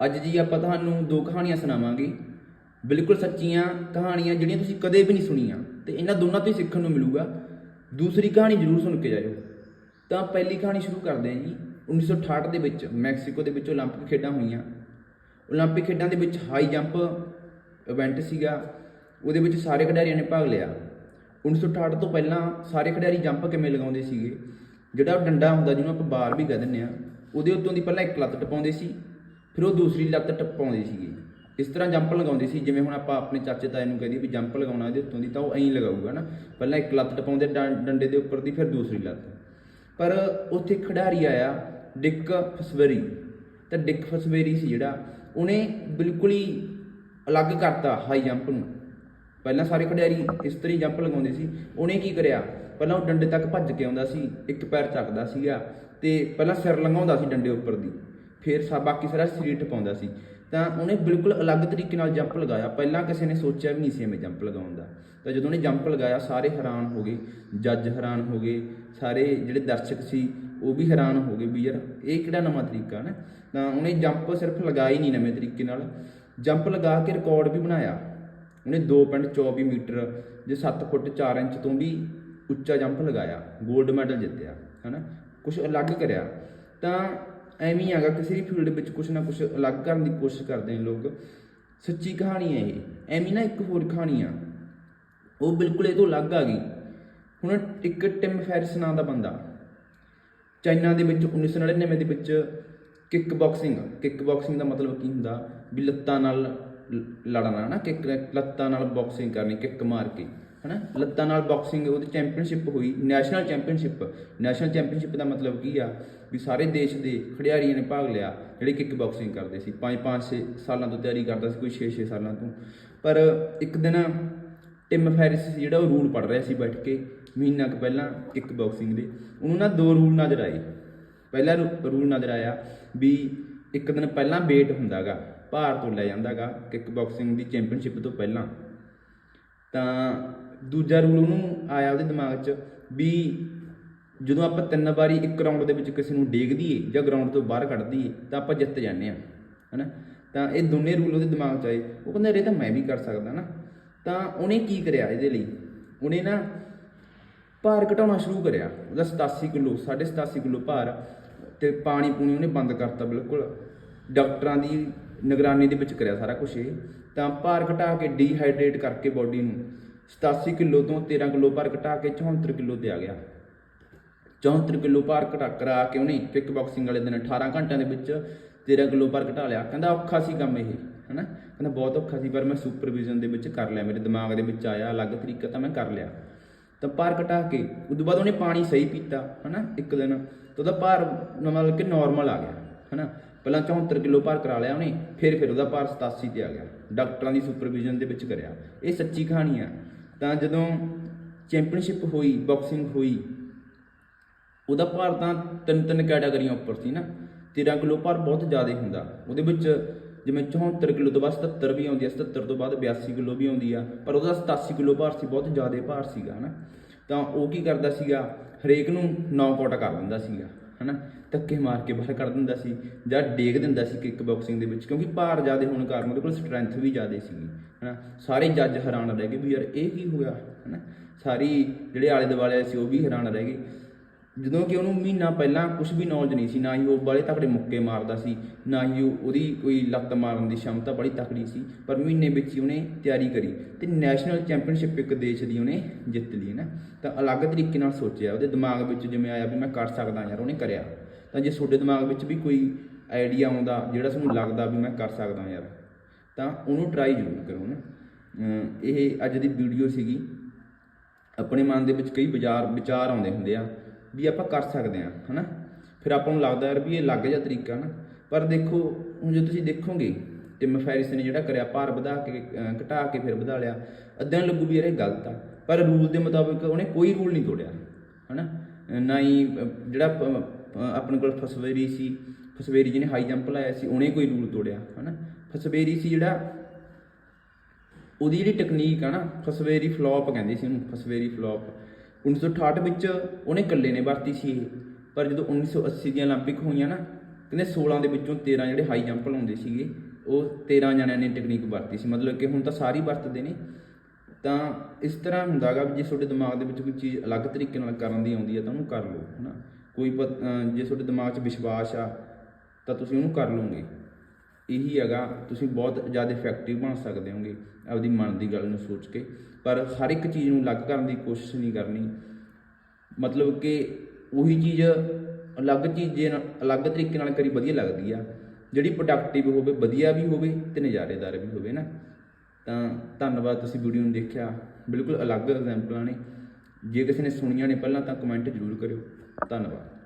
ਅੱਜ ਜੀ ਆਪਾਂ ਤੁਹਾਨੂੰ ਦੋ ਕਹਾਣੀਆਂ ਸੁਣਾਵਾਂਗੇ ਬਿਲਕੁਲ ਸੱਚੀਆਂ ਕਹਾਣੀਆਂ ਜਿਹੜੀਆਂ ਤੁਸੀਂ ਕਦੇ ਵੀ ਨਹੀਂ ਸੁਣੀਆਂ ਤੇ ਇਹਨਾਂ ਦੋਨਾਂ ਤੋਂ ਹੀ ਸਿੱਖਣ ਨੂੰ ਮਿਲੂਗਾ ਦੂਸਰੀ ਕਹਾਣੀ ਜ਼ਰੂਰ ਸੁਣ ਕੇ ਜਾਇਓ ਤਾਂ ਪਹਿਲੀ ਕਹਾਣੀ ਸ਼ੁਰੂ ਕਰਦੇ ਹਾਂ ਜੀ 1968 ਦੇ ਵਿੱਚ ਮੈਕਸੀਕੋ ਦੇ ਵਿੱਚ 올림픽 ਖੇਡਾਂ ਹੋਈਆਂ 올림픽 ਖੇਡਾਂ ਦੇ ਵਿੱਚ ਹਾਈ ਜੰਪ ਇਵੈਂਟ ਸੀਗਾ ਉਹਦੇ ਵਿੱਚ ਸਾਰੇ ਖਿਡਾਰੀਆਂ ਨੇ ਭਾਗ ਲਿਆ 1968 ਤੋਂ ਪਹਿਲਾਂ ਸਾਰੇ ਖਿਡਾਰੀ ਜੰਪ ਕਿਵੇਂ ਲਗਾਉਂਦੇ ਸੀਗੇ ਜਿਹੜਾ ਉਹ ਡੰਡਾ ਹੁੰਦਾ ਜਿਹਨੂੰ ਆਪਾਂ ਬਾਰ ਵੀ ਕਹਿ ਦਿੰਦੇ ਆ ਉਹਦੇ ਉੱਤੋਂ ਦੀ ਪਹਿਲਾਂ ਇੱਕ ਲੱਤ ਟਪਾਉਂਦੇ ਸੀ ਫਿਰ ਉਹ ਦੂਸਰੀ ਲੱਤ ਟਪਾਉਂਦੇ ਸੀਗੀ। ਇਸ ਤਰ੍ਹਾਂ ਜੰਪ ਲਗਾਉਂਦੀ ਸੀ, ਜਿਵੇਂ ਹੁਣ ਆਪਾਂ ਆਪਣੇ ਚਾਚੇ ਤਾਏ ਨੂੰ ਕਹਦੇ ਵੀ ਜੰਪ ਲਗਾਉਣਾ ਇਹਦੇ ਉੱਤੋਂ ਦੀ ਤਾਂ ਉਹ ਐਂ ਲਗਾਊਗਾ ਨਾ। ਪਹਿਲਾਂ ਇੱਕ ਲੱਤ ਟਪਾਉਂਦੇ ਡੰਡੇ ਦੇ ਉੱਪਰ ਦੀ, ਫਿਰ ਦੂਸਰੀ ਲੱਤ। ਪਰ ਉੱਥੇ ਖਿਡਾਰੀ ਆਇਆ, ਡਿਕ ਫਸਵਰੀ। ਤਾਂ ਡਿਕ ਫਸਵੇਰੀ ਸੀ ਜਿਹੜਾ, ਉਹਨੇ ਬਿਲਕੁਲ ਹੀ ਅਲੱਗ ਕਰਤਾ ਹਾਈ ਜੰਪ ਨੂੰ। ਪਹਿਲਾਂ ਸਾਰੇ ਖਿਡਾਰੀ ਇਸ ਤਰ੍ਹਾਂ ਹੀ ਜੰਪ ਲਗਾਉਂਦੇ ਸੀ। ਉਹਨੇ ਕੀ ਕਰਿਆ, ਪਹਿਲਾਂ ਉਹ ਡੰਡੇ ਤੱਕ ਭੱਜ ਕੇ ਆਉਂਦਾ ਸੀ, ਇੱਕ ਪੈਰ ਚੱਕਦਾ ਸੀਗਾ ਤੇ ਪਹਿਲਾਂ ਸਿਰ ਲੰਘਾਉਂਦਾ ਸੀ ਡੰਡੇ ਉੱਪਰ ਦੀ। ਫਿਰ ਸਾ ਬਾਕੀ ਸਾਰਾ ਸਰੀਰ ਟਪਾਉਂਦਾ ਸੀ। ਤਾਂ ਉਹਨੇ ਬਿਲਕੁਲ ਅਲੱਗ ਤਰੀਕੇ ਨਾਲ ਜੰਪ ਲਗਾਇਆ। ਪਹਿਲਾਂ ਕਿਸੇ ਨੇ ਸੋਚਿਆ ਵੀ ਨਹੀਂ ਸੀ ਐਵੇਂ ਜੰਪ ਲਗਾਉਣ ਦਾ। ਤਾਂ ਜਦੋਂ ਉਹਨੇ ਜੰਪ ਲਗਾਇਆ, ਸਾਰੇ ਹੈਰਾਨ ਹੋ ਗਏ। ਜੱਜ ਹੈਰਾਨ ਹੋ ਗਏ। ਸਾਰੇ ਜਿਹੜੇ ਦਰਸ਼ਕ ਸੀ, ਉਹ ਵੀ ਹੈਰਾਨ ਹੋ ਗਏ ਵੀ ਯਾਰ ਇਹ ਕਿਹੜਾ ਨਵਾਂ ਤਰੀਕਾ ਨਾ। ਤਾਂ ਉਹਨੇ ਜੰਪ ਸਿਰਫ ਲਗਾਈ ਨਹੀਂ ਨਵੇਂ ਤਰੀਕੇ ਨਾਲ। ਜੰਪ ਲਗਾ ਕੇ ਰਿਕਾਰਡ ਵੀ ਬਣਾਇਆ। ਉਹਨੇ 2.24 ਮੀਟਰ ਜੇ 7 ਫੁੱਟ 4 ਇੰਚ ਤੋਂ ਵੀ ਉੱਚਾ ਜੰਪ ਲਗਾਇਆ। 골ਡ ਮੈਡਲ ਜਿੱਤਿਆ, ਹਨਾ। ਕੁਝ ਅਲੱਗ ਕਰਿਆ। ਤਾਂ ਐਵੇਂ ਹੀ ਹੈਗਾ, ਕਿਸੇ ਵੀ ਫੀਲਡ ਵਿੱਚ ਕੁਝ ਨਾ ਕੁਝ ਅਲੱਗ ਕਰਨ ਦੀ ਕੋਸ਼ਿਸ਼ ਕਰਦੇ ਨੇ ਲੋਕ। ਸੱਚੀ ਕਹਾਣੀ ਹੈ ਇਹ। ਐਵੇਂ ਨਾ ਇੱਕ ਹੋਰ ਕਹਾਣੀ ਆ। ਉਹ ਬਿਲਕੁਲ ਇਹ ਤੋਂ ਅਲੱਗ ਆ ਗਈ। ਹੁਣ ਇੱਕ ਟਿਮ ਫੈਰਿਸ ਨਾਂ ਦਾ ਬੰਦਾ। ਚਾਈਨਾ ਦੇ ਵਿੱਚ 1999 ਦੇ ਵਿੱਚ ਕਿੱਕ ਬਾਕਸਿੰਗ ਕਿੱਕ ਬਾਕਸਿੰਗ ਦਾ ਮਤਲਬ ਕੀ ਹੁੰਦਾ? ਵੀ ਲੱਤਾਂ ਨਾਲ ਲ- ਲੜਨਾ ਨਾ ਕਿੱਕ ਲੱਤਾਂ ਨਾਲ ਬਾਕਸਿੰਗ ਕਰਨੀ ਕਿੱਕ ਮਾਰ ਕੇ। ਹਨਾ? ਲੱਤਾਂ ਨਾਲ ਬਾਕਸਿੰਗ ਉਹਦੀ ਚੈਂਪੀਅਨਸ਼ਿਪ ਹੋਈ ਨੈਸ਼ਨਲ ਚੈਂਪੀਅਨਸ਼ਿਪ ਨੈਸ਼ਨਲ ਚੈਂਪੀਅਨਸ਼ਿਪ ਦਾ ਮਤਲਬ ਕੀ ਆ? ਵੀ ਸਾਰੇ ਦੇਸ਼ ਦੇ ਖਿਡਾਰੀਆਂ ਨੇ ਭਾਗ ਲਿਆ, ਜਿਹੜੇ ਕਿੱਕ ਬਾਕਸਿੰਗ ਕਰਦੇ ਸੀ। 5-5 6 ਸਾਲਾਂ ਤੋਂ ਤਿਆਰੀ ਕਰਦਾ ਸੀ, ਕੋਈ 6-6 ਸਾਲਾਂ ਤੋਂ। ਪਰ ਇੱਕ ਦਿਨ ਟਿਮ ਫੈਰਿਸ ਜਿਹੜਾ ਉਹ ਰੂਲ ਪੜ ਰਿਹਾ ਸੀ ਬੈਠ ਕੇ, ਮਹੀਨਾ ਕੁ ਪਹਿਲਾਂ ਕਿੱਕ ਬਾਕਸਿੰਗ ਦੇ। ਉਹਨੂੰ ਨਾ ਦੋ ਰੂਲ ਨਜ਼ਰ ਆਏ। ਪਹਿਲਾ ਰੂ- ਰੂਲ ਨਜ਼ਰ ਆਇਆ ਵੀ ਇੱਕ ਦਿਨ ਪਹਿਲਾਂ weight ਹੁੰਦਾਗਾ, ਭਾਰ ਤੋਂ ਲੈ ਜਾਂਦਾਗਾ ਕਿੱਕ ਬਾਕਸਿੰਗ ਦੀ ਚੈਂਪੀਅਨਸ਼ਿਪ ਤੋਂ ਪਹਿਲਾਂ। ਤਾਂ ਦੂਜਾ ਰੂਲ ਉਹਨੂੰ ਆਇਆ ਉਹਦੇ ਦਿਮਾਗ 'ਚ ਵੀ ਜਦੋਂ ਆਪਾਂ ਤਿੰਨ ਵਾਰੀ ਇੱਕ ਗਰਾਊਂਡ ਦੇ ਵਿੱਚ ਕਿਸੇ ਨੂੰ ਡੇਗ ਦਈਏ ਜਾਂ ਗਰਾਊਂਡ ਤੋਂ ਬਾਹਰ ਕੱਢ ਦਈਏ ਤਾਂ ਆਪਾਂ ਜਿੱਤ ਜਾਂਦੇ ਆ ਹਨਾ? ਤਾਂ ਇਹ ਦੋਨੇ ਰੂਲ ਉਹਦੇ ਦਿਮਾਗ 'ਚ ਆਏ। ਉਹ ਕਹਿੰਦਾ ਇਹ ਤਾਂ ਮੈਂ ਵੀ ਕਰ ਸਕਦਾ ਨਾ। ਤਾਂ ਉਹਨੇ ਕੀ ਕਰਿਆ ਇਹਦੇ ਲਈ? ਉਹਨੇ ਨਾ ਭਾਰ ਘਟਾਉਣਾ ਸ਼ੁਰੂ ਕਰਿਆ। ਉਹਦਾ 87 ਕਿਲੋ 87 ਕਿਲੋ ਭਾਰ ਤੇ ਪਾਣੀ ਪੂਣੀ ਉਹਨੇ ਬੰਦ ਕਰਤਾ ਬਿਲਕੁਲ। ਡਾਕਟਰਾਂ ਦੀ ਨਿਗਰਾਨੀ ਦੇ ਵਿੱਚ ਕਰਿਆ ਸਾਰਾ ਕੁਝ ਇਹ। ਤਾਂ ਭਾਰ ਘਟਾ ਕੇ ਡੀਹਾਈਡਰੇਟ ਕਰਕੇ ਬਾਡੀ ਨੂੰ। 87 ਕਿਲੋ ਤੋਂ 13 ਕਿਲੋ ਭਾਰ ਘਟਾ ਕੇ 74 ਕਿਲੋ ਤੇ ਆ ਗਿਆ। 74 ਕਿਲੋ ਭਾਰ ਘਟਾ ਕਰਾ ਕੇ ਉਹਨੇ ਕਿੱਕ ਬਾਕਸਿੰਗ ਵਾਲੇ ਦਿਨ 18 ਘੰਟਿਆਂ ਦੇ ਵਿੱਚ 13 ਕਿਲੋ ਭਾਰ ਘਟਾ ਲਿਆ। ਕਹਿੰਦਾ ਔਖਾ ਸੀ ਕੰਮ ਇਹ, ਹਨਾ? ਕਹਿੰਦਾ ਬਹੁਤ ਔਖਾ ਸੀ, ਪਰ ਮੈਂ ਸੁਪਰਵਿਜ਼ਨ ਦੇ ਵਿੱਚ ਕਰ ਲਿਆ। ਮੇਰੇ ਦਿਮਾਗ ਦੇ ਵਿੱਚ ਆਇਆ, ਅਲੱਗ ਤਰੀਕਾ ਤਾਂ ਮੈਂ ਕਰ ਲਿਆ। ਤਾਂ ਭਾਰ ਘਟਾ ਕੇ ਉਦੋਂ ਬਾਅਦ ਉਹਨੇ ਪਾਣੀ ਸਹੀ ਪੀਤਾ, ਹਨਾ? ਇੱਕ ਦਿਨ ਤਾਂ ਉਹਦਾ ਭਾਰ ਮਤਲਬ ਕਿ ਨਾਰਮਲ ਆ ਗਿਆ, ਹਨਾ? ਪਹਿਲਾਂ 74 ਕਿਲੋ ਭਾਰ ਕਰਾ ਲਿਆ ਉਹਨੇ, ਫਿਰ ਫਿਰ ਉਹਦਾ ਭਾਰ 87 ਤੇ ਆ ਗਿਆ। ਡਾਕਟਰਾਂ ਦੀ ਸੁਪਰਵਿਜ਼ਨ ਦੇ ਵਿੱਚ ਕਰਿਆ। ਇਹ ਸੱਚੀ ਕਹਾਣੀ ਆ। ਤਾਂ ਜਦੋਂ ਚੈਂਪੀਅਨਸ਼ਿਪ ਹੋਈ ਬਾਕਸਿੰਗ ਹੋਈ, ਉਹਦਾ ਭਾਰ ਤਾਂ ਤਿੰਨ ਤਿੰਨ ਕੈਟਾਗਰੀਆਂ ਉੱਪਰ ਸੀ ਨਾ। 13 ਕਿਲੋ ਭਾਰ ਬਹੁਤ ਜ਼ਿਆਦਾ ਹੁੰਦਾ। ਉਹਦੇ ਵਿੱਚ ਜਿਵੇਂ 74 ਕਿਲੋ ਤੋਂ ਬਾਅਦ 77 ਵੀ ਆਉਂਦੀ ਆ 77 ਤੋਂ ਬਾਅਦ 82 ਕਿਲੋ ਵੀ ਆਉਂਦੀ ਆ, ਪਰ ਉਹਦਾ 87 ਕਿਲੋ ਭਾਰ ਸੀ, ਬਹੁਤ ਜ਼ਿਆਦਾ ਭਾਰ ਸੀਗਾ, ਹਨਾ। ਤਾਂ ਉਹ ਕੀ ਕਰਦਾ ਸੀਗਾ, ਹਰੇਕ ਨੂੰ ਨੌਕ ਆਊਟ ਕਰ ਦਿੰਦਾ ਸੀਗਾ, ਹਨਾ। ਧੱਕੇ ਮਾਰ ਕੇ ਬਾਹਰ ਕੱਢ ਦਿੰਦਾ ਸੀ ਜਾਂ ਡੇਗ ਦਿੰਦਾ ਸੀ ਕਿੱਕ ਬਾਕਸਿੰਗ ਦੇ ਵਿੱਚ, ਕਿਉਂਕਿ ਭਾਰ ਜ਼ਿਆਦਾ ਹੋਣ ਕਾਰਨ ਉਹਦੇ ਕੋਲ ਸਟਰੈਂਥ ਵੀ ਜ਼ਿਆਦਾ ਸੀਗੀ, ਹਨਾ? ਸਾਰੇ ਜੱਜ ਹੈਰਾਨ ਰਹਿ ਗਏ ਵੀ ਯਾਰ ਇਹ ਕੀ ਹੋਇਆ, ਹਨਾ? ਸਾਰੀ ਜਿਹੜੇ ਆਲੇ ਦੁਆਲੇ ਸੀ ਉਹ ਵੀ ਹੈਰਾਨ ਰਹਿ ਗਏ। ਜਦੋਂ ਕਿ ਉਹਨੂੰ ਮਹੀਨਾ ਪਹਿਲਾਂ ਕੁਝ ਵੀ ਨੌਲੇਜ ਨਹੀਂ ਸੀ, ਨਾ ਹੀ ਉਹ ਬਾਲੇ ਤਕੜੇ ਮੁੱਕੇ ਮਾਰਦਾ ਸੀ, ਨਾ ਹੀ ਉਹਦੀ ਕੋਈ ਲੱਤ ਮਾਰਨ ਦੀ ਸ਼ਮਤਾ ਬੜੀ ਤਕੜੀ ਸੀ, ਪਰ ਮਹੀਨੇ ਵਿੱਚ ਹੀ ਉਹਨੇ ਤਿਆਰੀ ਕਰੀ ਤੇ ਨੈਸ਼ਨਲ ਚੈਂਪੀਅਨਸ਼ਿਪ ਇੱਕ ਦੇਸ਼ ਦੀ ਉਹਨੇ ਜਿੱਤ ਲਈ ਨਾ ਤਾਂ ਅਲੱਗ ਤਰੀਕੇ ਨਾਲ ਸੋਚਿਆ, ਉਹਦੇ ਦਿਮਾਗ ਵਿੱਚ ਜਿਵੇਂ ਆਇਆ ਵੀ ਮੈਂ ਕਰ ਸਕਦਾ ਯਾਰ, ਉਹਨੇ ਕਰਿਆ। ਤਾਂ ਜੇ ਤੁਹਾਡੇ ਦਿਮਾਗ ਵਿੱਚ ਵੀ ਕੋਈ ਆਈਡੀਆ ਆਉਂਦਾ, ਜਿਹੜਾ ਤੁਹਾਨੂੰ ਲੱਗਦਾ ਵੀ ਮੈਂ ਕਰ ਸਕਦਾ ਯਾਰ, ਤਾਂ ਉਹਨੂੰ ਟਰਾਈ ਜ਼ਰੂਰ ਕਰੋ ਨਾ। ਇਹ ਅੱਜ ਦੀ ਵੀਡੀਓ ਸੀਗੀ। ਆਪਣੇ ਮਨ ਦੇ ਵਿੱਚ ਕਈ ਵਿਚਾਰ ਵਿਚਾਰ ਆਉਂਦੇ ਹੁੰਦੇ ਆ ਵੀ ਆਪਾਂ ਕਰ ਸਕਦੇ ਆ ਹਨਾ? ਫਿਰ ਆਪਾਂ ਨੂੰ ਲੱਗਦਾ ਯਾਰ ਵੀ ਇਹ ਲੱਗ ਜਾ ਤਰੀਕਾ ਨਾ। ਪਰ ਦੇਖੋ, ਹੁਣ ਜੇ ਤੁਸੀਂ ਦੇਖੋਗੇ ਟਿਮ ਫੈਰਿਸ ਨੇ ਜਿਹੜਾ ਕਰਿਆ, ਭਾਰ ਵਧਾ ਕੇ ਘਟਾ ਕੇ ਫਿਰ ਵਧਾ ਲਿਆ ਅੱਧਿਆਂ ਲੱਗੂ ਵੀ ਯਾਰ ਇਹ ਗਲਤ ਆ। ਪਰ ਰੂਲ ਦੇ ਮੁਤਾਬਿਕ ਉਹਨੇ ਕੋਈ ਰੂਲ ਨਹੀਂ ਤੋੜਿਆ, ਹਨਾ? ਨਾ ਹੀ ਜਿਹੜਾ ਆਪਣੇ ਕੋਲ ਫਸਵੇਰੀ ਸੀ, ਫਸਵੇਰੀ ਜਿਹਨੇ ਹਾਈ ਜੰਪ ਲਾਇਆ ਸੀ, ਉਹਨੇ ਕੋਈ ਰੂਲ ਤੋੜਿਆ, ਹਨਾ? ਫਸਵੇਰੀ ਸੀ ਜਿਹੜਾ, ਉਹਦੀ ਜਿਹੜੀ ਟੈਕਨੀਕ ਆ ਨਾ, ਫਸਵੇਰੀ ਫਲॉप ਕਹਿੰਦੇ ਸੀ ਉਹਨੂੰ, ਫਸਵੇਰੀ ਫਲॉਪ 1968 ਵਿੱਚ ਉਹਨੇ ਇਕੱਲੇ ਨੇ ਵਰਤੀ ਸੀ ਪਰ ਜਦੋਂ 1980 ਦੀਆਂ 올림픽 ਹੋਈਆਂ ਨਾ, ਕਹਿੰਦੇ 16 ਦੇ ਵਿੱਚੋਂ 13 ਜਿਹੜੇ ਹਾਈ ਜੰਪ ਲਾਉਂਦੇ ਸੀਗੇ, ਉਹ 13 ਜਣਿਆਂ ਨੇ ਟੈਕਨੀਕ ਵਰਤੀ ਸੀ। ਮਤਲਬ ਕਿ ਹੁਣ ਤਾਂ ਸਾਰੀ ਵਰਤਦੇ ਨੇ। ਤਾਂ ਇਸ ਤਰ੍ਹਾਂ ਹੁੰਦਾਗਾ ਜੇ ਤੁਹਾਡੇ ਦਿਮਾਗ ਦੇ ਵਿੱਚ ਕੋਈ ਚੀਜ਼ ਅਲੱਗ ਤਰੀਕੇ ਨਾਲ ਕਰਨ ਦੀ ਆਉਂਦੀ ਹੈ ਤਾਂ ਉਹਨੂੰ ਕਰ ਲਓ, ਹਨਾ? ਕੋਈ ਪਤ- ਜੇ ਤੁਹਾਡੇ ਦਿਮਾਗ 'ਚ ਵਿਸ਼ਵਾਸ ਆ, ਤਾਂ ਤੁਸੀਂ ਉਹਨੂੰ ਕਰ ਲਓਗੇ। ਇਹੀ ਹੈਗਾ, ਤੁਸੀਂ ਬਹੁਤ ਜ਼ਿਆਦਾ ਇਫੈਕਟਿਵ ਬਣ ਸਕਦੇ ਹੋਗੇ ਆਪਦੀ ਮਨ ਦੀ ਗੱਲ ਨੂੰ ਸੋਚ ਕੇ। ਪਰ ਹਰ ਇੱਕ ਚੀਜ਼ ਨੂੰ ਅਲੱਗ ਕਰਨ ਦੀ ਕੋਸ਼ਿਸ਼ ਨਹੀਂ ਕਰਨੀ। ਮਤਲਬ ਕਿ ਉਹੀ ਚੀਜ਼ ਅਲੱਗ ਚੀਜ਼ ਜੇ ਅਲੱਗ ਤਰੀਕੇ ਨਾਲ ਕਰੀ ਵਧੀਆ ਲੱਗਦੀ ਆ। ਜਿਹੜੀ ਪ੍ਰੋਡਕਟਿਵ ਹੋਵੇ, ਵਧੀਆ ਵੀ ਹੋਵੇ ਤੇ ਨਜ਼ਾਰੇਦਾਰ ਵੀ ਹੋਵੇ ਨਾ। ਤਾਂ ਧੰਨਵਾਦ, ਤੁਸੀਂ ਵੀਡੀਓ ਨੂੰ ਦੇਖਿਆ। ਬਿਲਕੁਲ ਅਲੱਗ ਐਗਜ਼ਾਮਪਲਾਂ ਨੇ ਜੇ ਕਿਸੇ ਨੇ ਸੁਣੀਆਂ ਨੇ ਪਹਿਲਾਂ ਤਾਂ ਕਮੈਂਟ ਜ਼ਰੂਰ ਕਰਿਓ। ਧੰਨਵਾਦ